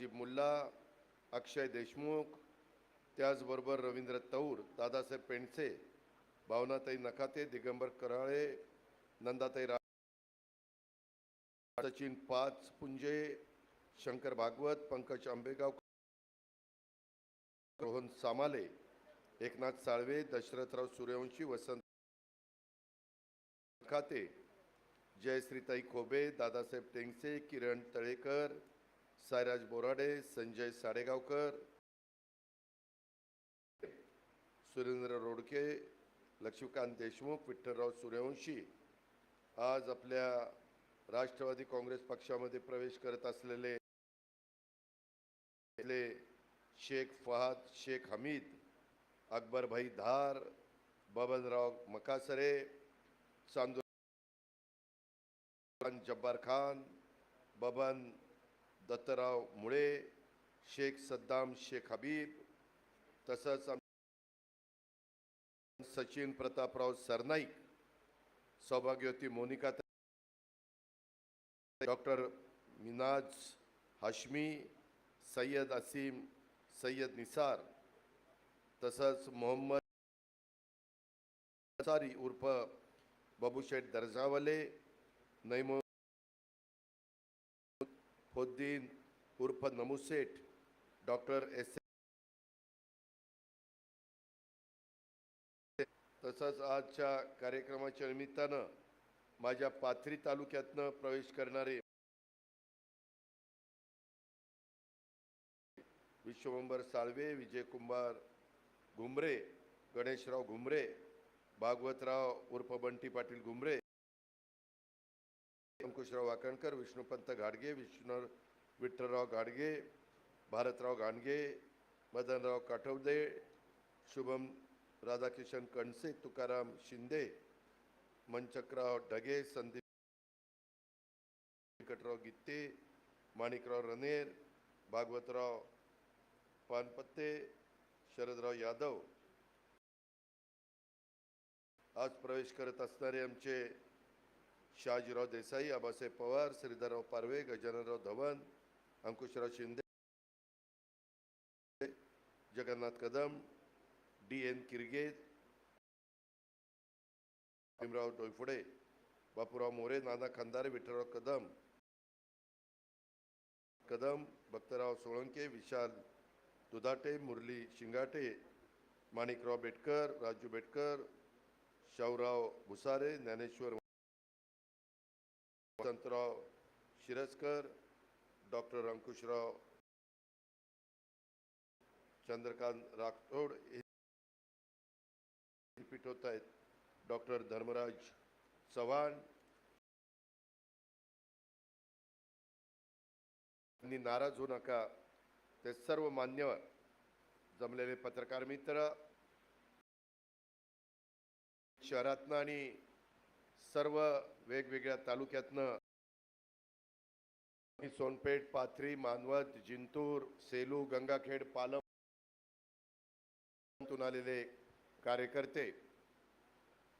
नजीब मुल्ला अक्षय देशमुख त्याचबरोबर रवींद्र तौर दादासाहेब पेंडसे भावनाताई नकाते दिगंबर कराळे नंदाताई रा सचिन पाच पुंजे शंकर भागवत पंकज आंबेगाव रोहन सामाले एकनाथ साळवे दशरथराव सूर्यवंशी वसंत खाते जयश्रीताई खोबे दादासाहेब टेंगसे किरण तळेकर सायराज बोराडे संजय साडेगावकर सुरेंद्र रोडके लक्ष्मीकांत देशमुख विठ्ठलराव सूर्यवंशी. आज आपल्या राष्ट्रवादी काँग्रेस पक्षामध्ये प्रवेश करत असलेले शेख फहाद शेख हमीद अकबरभाई धार बबनराव मकासरे चांदू जब्बार खान बबन दत्तराव मुळे शेख सद्दाम शेख हबीब तसंच आम- सचिन प्रतापराव सरनाईक सौभाग्यवती मोनिका डॉक्टर मिनाज हाशमी सय्यद असीम सय्यद निसार तसंच मोहम्मद सारी उर्फ बाबूशेठ दर्जावले नैमो होद्दीन उर्फ नमुसेठ डॉक्टर एस तसंच आजच्या कार्यक्रमाच्या निमित्तानं माझ्या पाथरी तालुक्यातनं प्रवेश करणारे विश्वंभर साळवे विजय कुंभार घुमरे गणेशराव घुमरे भागवतराव उर्फ बंटी पाटील घुमरे अंकुशराव वाकणकर विष्णुपंत घाडगे विष्णू विठ्ठलराव घाडगे भारतराव गाणगे मदनराव काठवदे शुभम राधाकिशन कणसे तुकाराम शिंदे मनचकराव ढगे संदीप व्यंकटराव गित्ते माणिकराव रनेर भागवतराव पानपत्ते शरदराव यादव. आज प्रवेश करत असणारे आमचे Shahajirao Desai Abasaheb Pawar Shridharrao Parve Gajananrao Dhawan Ankushrao Shinde Jagannath Kadam D N Kirge Bhimrao Doiphode Bapurao More Nana Khandare Vitthalrao Kadam Kadam Bhaktrao Solanke Vishal Dudhate Murli Shingate Manikrao Betkar Raju Betkar Shahurao Bhusare Dnyaneshwar Vasantrao Shiraskar doctor Ankushrao Chandrakant Rathod हे होत आहेत. Doctor Dharmaraj Chavan यांनी नाराज होऊ नका. ते सर्व मान्यवर जमलेले पत्रकार मित्र शहरातनं आणि सर्व वेगवेगळ्या तालुक्यातनं सोनपेठ पाथरी मानवत जिंतूर सेलू गंगाखेड पालम आलेले कार्यकर्ते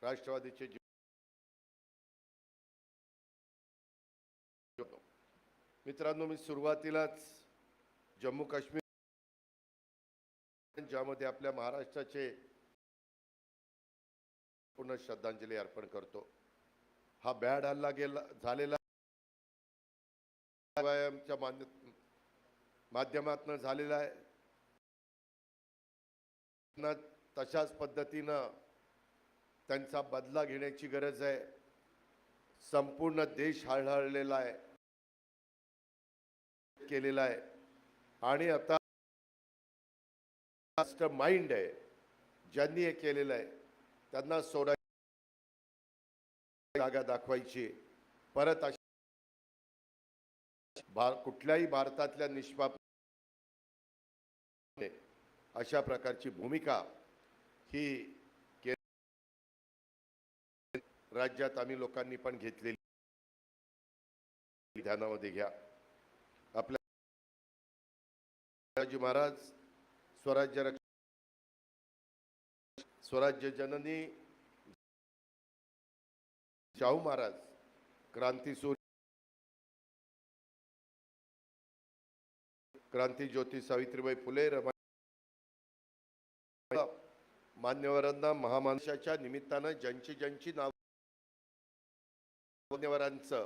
राष्ट्रवादीचे मित्रांनो मी सुरुवातीलाच जम्मू काश्मीर ज्यामध्ये आपल्या महाराष्ट्राचे पूर्ण श्रद्धांजली अर्पण करतो. हा बॅड हल्ला गेला झालेला व्यायामच्या मान्य माध्यमातनं झालेला आहे. तशाच पद्धतीनं त्यांचा बदला घेण्याची गरज आहे. संपूर्ण देश हळहळलेला आहे. केलेला आहे. आणि आता माइंड आहे. ज्यांनी हे केलेलं आहे त्यांना सोडा जागा दाखवायची. परत अशा भार कुठल्याही भारतातल्या निष्पाप अशा प्रकारची भूमिका ही के- राज्यात आम्ही लोकांनी पण घेतलेली ध्यानामध्ये घ्या. आपल्या शिवाजी महाराज स्वराज्य रक्ष स्वराज्य जननी शाहू महाराज क्रांतीसूर्य क्रांती ज्योती सावित्रीबाई फुले रमा मान्यवरांना महामानसाच्या निमित्तानं ज्यांची ज्यांची नाव मान्यवरांचं